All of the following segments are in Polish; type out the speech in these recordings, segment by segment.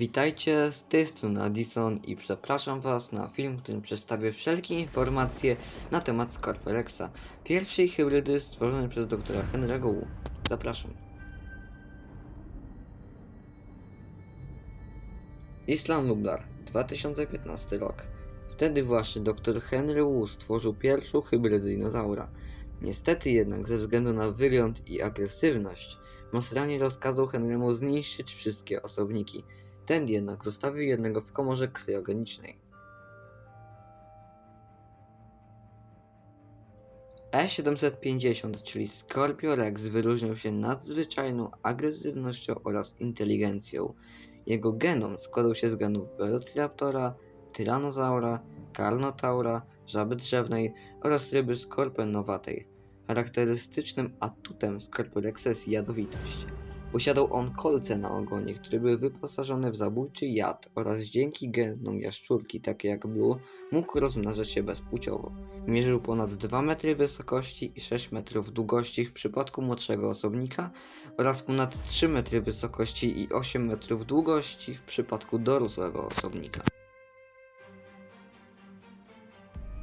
Witajcie, z tej strony Addison i zapraszam Was na film, w którym przedstawię wszelkie informacje na temat Scorperexa, pierwszej hybrydy stworzonej przez doktora Henry'ego Wu. Zapraszam. Island Nublar, 2015 rok. Wtedy właśnie dr Henry Wu stworzył pierwszą hybrydę dinozaura. Niestety jednak ze względu na wygląd i agresywność, Masrani rozkazał Henrymu zniszczyć wszystkie osobniki. Ten jednak zostawił jednego w komorze kryogenicznej. E750, czyli Scorpio Rex, wyróżniał się nadzwyczajną agresywnością oraz inteligencją. Jego genom składał się z genów Velociraptora, Tyrannosaura, Carnotaura, żaby drzewnej oraz ryby skorpionowatej. Charakterystycznym atutem Scorpiorexa jest jadowitość. Posiadał on kolce na ogonie, które były wyposażone w zabójczy jad oraz dzięki genom jaszczurki, takie jak Blue, mógł rozmnażać się bezpłciowo. Mierzył ponad 2 metry wysokości i 6 metrów długości w przypadku młodszego osobnika oraz ponad 3 metry wysokości i 8 metrów długości w przypadku dorosłego osobnika.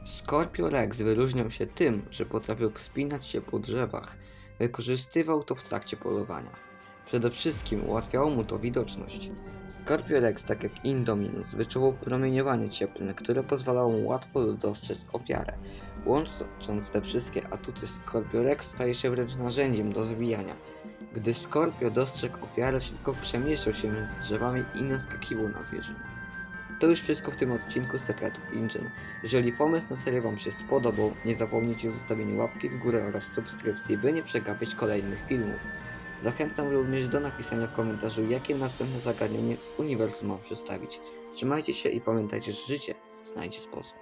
Scorpio Rex wyróżniał się tym, że potrafił wspinać się po drzewach. Wykorzystywał to w trakcie polowania. Przede wszystkim ułatwiało mu to widoczność. Scorpio Rex, tak jak Indominus, wyczuwał promieniowanie cieplne, które pozwalało mu łatwo dostrzec ofiarę. Łącząc te wszystkie atuty, Scorpio Rex staje się wręcz narzędziem do zabijania. Gdy Scorpio dostrzegł ofiarę, szybko przemieszczał się między drzewami i naskakiwał na zwierzynę. To już wszystko w tym odcinku Sekretów Engine. Jeżeli pomysł na serię Wam się spodobał, nie zapomnijcie o zostawieniu łapki w górę oraz subskrypcji, by nie przegapić kolejnych filmów. Zachęcam również do napisania w komentarzu, jakie następne zagadnienie z uniwersum mam przedstawić. Trzymajcie się i pamiętajcie, że życie znajdzie sposób.